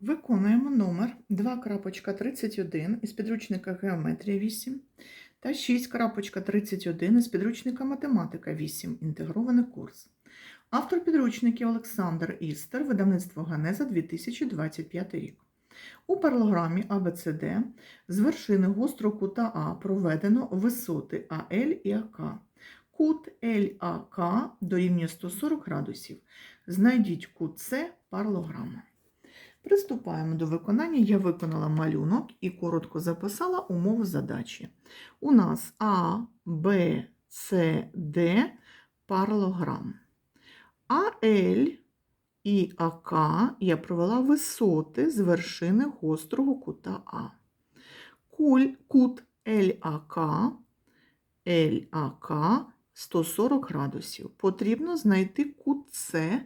Виконуємо номер 2.31 із підручника Геометрія 8 та 6.31 із підручника Математика 8. Інтегрований курс. Автор підручників Олександр Істер, видавництво Ганеза 2025 рік. У паралограмі ABCD з вершини гострого кута А проведено висоти АЛ і АК. Кут ЛАК дорівнює 140 градусів. Знайдіть кут С паралограма. Приступаємо до виконання. Я виконала малюнок і коротко записала умову задачі. У нас А, Б, С, Д паралограм. АЛ і АК я провела висоти з вершини гострого кута А. Кут ЛАК, ЛАК 140 градусів. Потрібно знайти кут С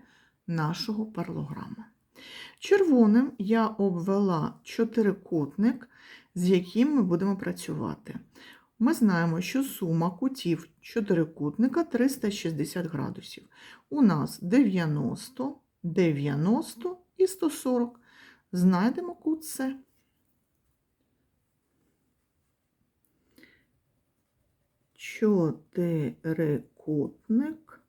нашого паралограма. Червоним я обвела чотирикутник, з яким ми будемо працювати. Ми знаємо, що сума кутів чотирикутника 360 градусів. У нас 90, 90 і 140. Знайдемо кут С. Чотирикутник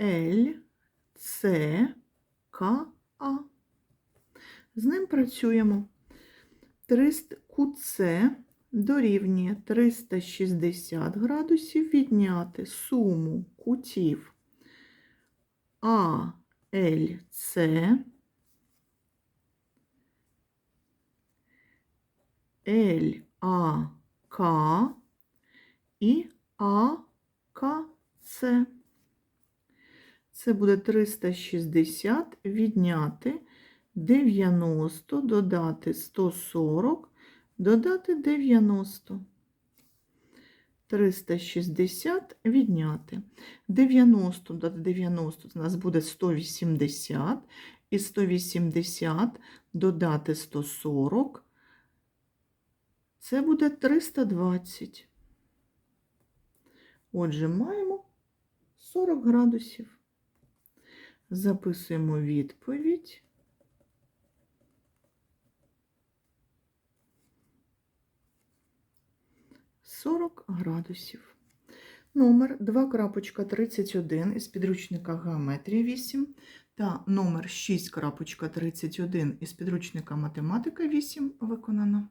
L, С, К, З ним працюємо. 300, кут С дорівнює 360 градусів відняти суму кутів А, Л, С, А, К і А, К, С. Це буде 360 відняти 90, додати 140, додати 90. 360 відняти. 90 додати 90 у нас буде 180. І 180 додати 140. Це буде 320. Отже, маємо 40 градусів. Записуємо відповідь. Сорок градусів. Номер 2.31 із підручника Геометрія 8 та номер 6.31 із підручника Математика 8 виконано.